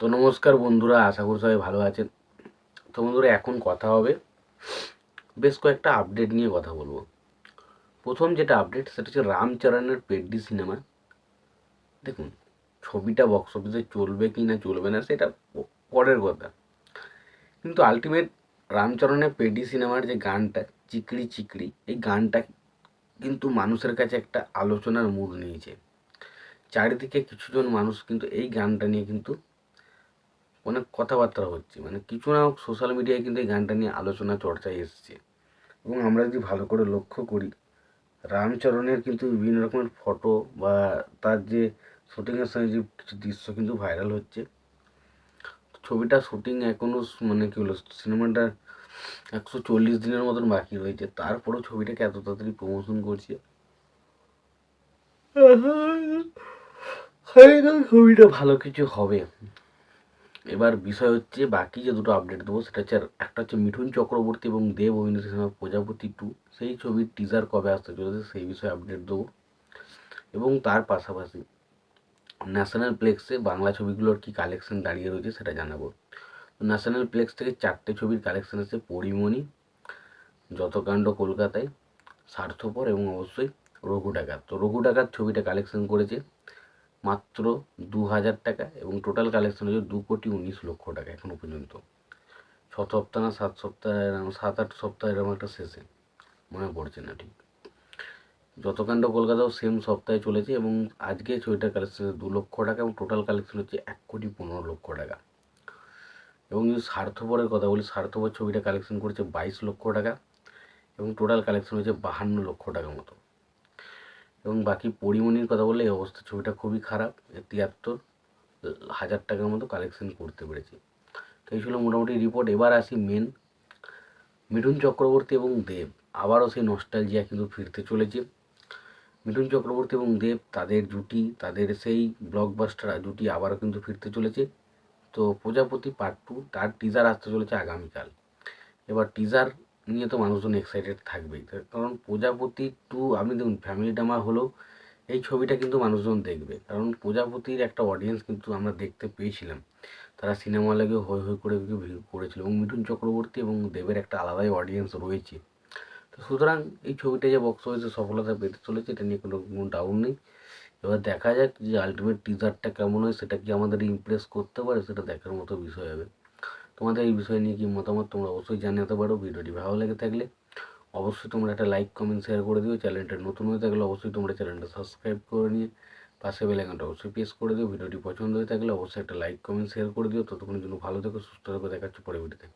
তো নমস্কার বন্ধুরা, আশা করি সবাই ভালো আছেন। তো বন্ধুরা, এখন কথা হবে বেশ কয়েকটা আপডেট নিয়ে কথা বলব। প্রথম যেটা আপডেট সেটা হচ্ছে রামচরণের পেড্ডি সিনেমা। দেখুন, ছবিটা বক্স অফিসে চলবে কি না চলবে না, সেটা পরের কথা। কিন্তু আলটিমেট রামচরণের পেডি সিনেমার যে গানটা, চিকড়ি চিকড়ি, এই গানটা কিন্তু মানুষের কাছে একটা আলোচনার মুড নিয়েছে। চারিদিকে কিছুজন মানুষ কিন্তু এই গানটা নিয়ে কিন্তু অনেক কথাবার্তা হচ্ছে। মানে কিছু না সোশ্যাল মিডিয়ায় কিন্তু এই গানটা নিয়ে আলোচনা চর্চায় এসছে। এবং আমরা যদি ভালো করে লক্ষ্য করি, রামচরণের কিন্তু বিভিন্ন রকমের ফটো বা তার যে শুটিংয়ের সঙ্গে যে কিছু দৃশ্য কিন্তু ভাইরাল হচ্ছে। ছবিটা শুটিং এখনও মানে কী বলো সিনেমাটা একশো চল্লিশ দিনের মতন বাকি রয়েছে। তারপরেও ছবিটাকে এত তাড়াতাড়ি প্রমোশন করছে। ছবিটা ভালো কিছু হবে। এবার বিষয় হচ্ছে বাকি যে দুটো আপডেট দেবো, সেটা হচ্ছে একটা হচ্ছে মিঠুন চক্রবর্তী এবং দেব অভিনীত সিনেমা প্রজাপতি টু সেই ছবির টিজার কবে আসতে চলেছে সেই বিষয়ে আপডেট দেবো। এবং তার পাশাপাশি ন্যাশনাল প্লেক্সে বাংলা ছবিগুলোর কি কালেকশন দাঁড়িয়ে রয়েছে সেটা জানাব। ন্যাশনাল প্লেক্স থেকে চারটে ছবির কালেকশন আছে, পরিমণি, যতকাণ্ড কলকাতায়, স্বার্থপর এবং অবশ্যই রঘু ডাকাত। তো রঘু ডাকাত ছবিটা কালেকশন করেছে। মাত্র দু হাজার টাকা এবং টোটাল কালেকশন হচ্ছে দু কোটি উনিশ লক্ষ টাকা এখনও পর্যন্ত। ছ সপ্তাহ না, সাত সপ্তাহ, এরম- সাত আট সপ্তাহ এরকম একটা শেষে মনে পড়ছে না ঠিক। যতকাণ্ড কলকাতাও সেম সপ্তাহে চলেছে এবং আজকে ছবিটার কালেকশন দু লক্ষ টাকা এবং টোটাল কালেকশন হচ্ছে এক কোটি পনেরো লক্ষ টাকা। এবং যদি স্বার্থপরের কথা বলি, স্বার্থপর ছবিটা কালেকশন করেছে বাইশ লক্ষ টাকা এবং টোটাল কালেকশন হচ্ছে বাহান্ন লক্ষ টাকা মতো। এবং বাকি পরিমণির কথা বললে এই অবস্থা, ছবিটা খুবই খারাপ। তিয়াত্তর, হাজার টাকার মতো কালেকশন করতে পেরেছে। তো এই ছিল মোটামুটি রিপোর্ট এবার আসি মেন মিঠুন চক্রবর্তী এবং দেব। আবারও সেই নস্টালজিয়া কিন্তু ফিরতে চলেছে। মিঠুন চক্রবর্তী এবং দেব তাদের জুটি, তাদের সেই ব্লকবাস্টার জুটি আবারও কিন্তু ফিরতে চলেছে। তো প্রজাপতি পার্ট টু তার টিজার আসতে চলেছে আগামীকাল। এবার টিজার নিয়ে তো মানুষজন এক্সাইটেড থাকবেই। কারণ প্রজাপতি টু আমি দেখুন ফ্যামিলি ড্রামা হলেও এই ছবিটা কিন্তু মানুষজন দেখবে। কারণ প্রজাপতির একটা অডিয়েন্স কিন্তু আমরা দেখতে পেয়েছিলাম। তারা সিনেমা হলে গিয়ে হই হই করে ভিড় করেছিল এবং মিঠুন চক্রবর্তী এবং দেবের একটা আলাদাই অডিয়েন্স রয়েছে। তো সুতরাং এই ছবিটা যে বক্স অফিসে সফলতা পেতে চলেছে, এটা নিয়ে কোনো কোনো ডাউট নেই। এবার দেখা যাক যে আলটিমেট টিজারটা কেমন হয়, সেটা কি আমাদের ইমপ্রেস করতে পারে, সেটা দেখার মতো বিষয় হবে। তোমাদের এই বিষয় নিয়ে কি মতামত তোমরা অবশ্যই জানাতে পারো। ভিডিওটি ভালো লেগে থাকলে অবশ্যই তোমরা একটা লাইক কমেন্ট শেয়ার করে দিও। চ্যানেলটা নতুন হয়ে থাকলে অবশ্যই তোমরা চ্যানেলটা সাবস্ক্রাইব করে নিয়ে পাশে বেলাইকনটা অবশ্যই প্রেস করে দিও। ভিডিওটি পছন্দ হয়ে থাকলে অবশ্যই একটা লাইক কমেন্ট শেয়ার করে দিও। ততক্ষণের জন্য ভালো থেকো, সুস্থ থেকো। দেখাচ্ছি পরে ভিডিওতে